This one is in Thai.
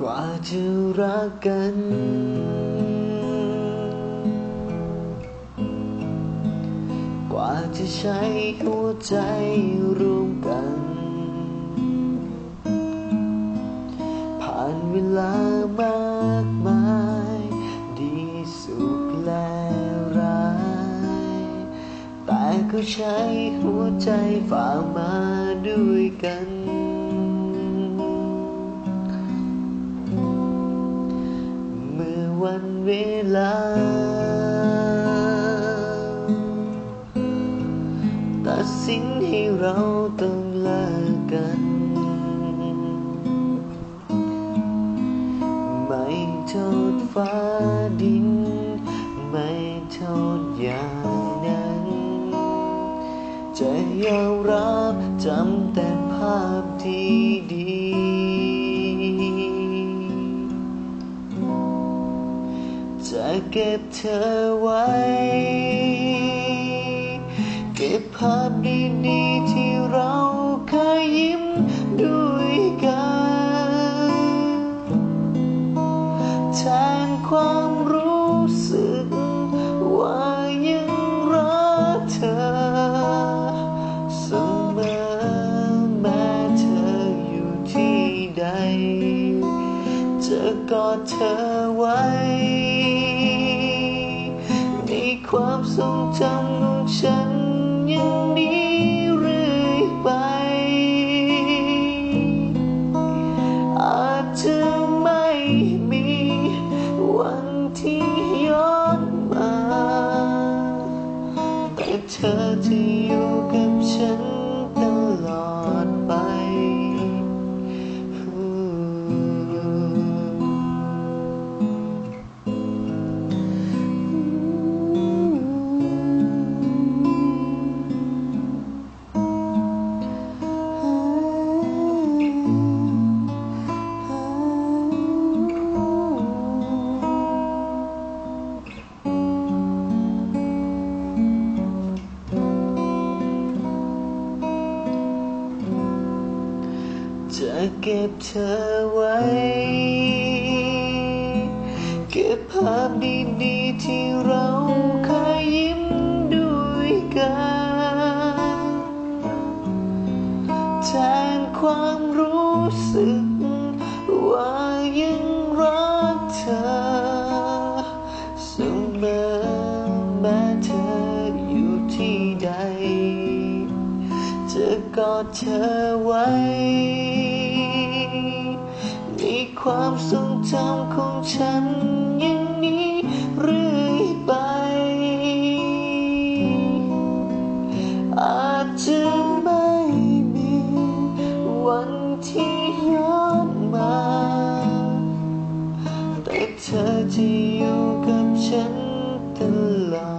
กว่าจะรักกัน กว่าจะใช้หัวใจรวมกัน ผ่านเวลามากมาย ดีสุขและร้าย แต่ก็ใช้หัวใจฝ่ามาด้วยกัน วันเวลา ตัดสินให้เราต้องเลิกกัน ไม่โทษฟ้าดิน ไม่โทษอย่างนั้น จะยอมรับจำแต่ภาพที่ดี จะเก็บเธอไว้ เก็บภาพดีๆที่เราเคยยิ้มด้วยกันแทนความรู้สึกว่ายังรักเธอเสมอแม้เธออยู่ที่ใดจะกอดเธอไว้ ความทรงจำของฉัน เก็บเธอไว้ เก็บภาพดีๆที่เราเคยยิ้มด้วยกันแทนความรู้สึกว่ายังรักเธอเสมอแม้เธออยู่ที่ กอดเธอไว้ ในความทรงจำของฉันยังนี้เรื่อยไป อาจจะไม่มีวันที่ย้อนมา แต่เธอจะอยู่กับฉันตลอด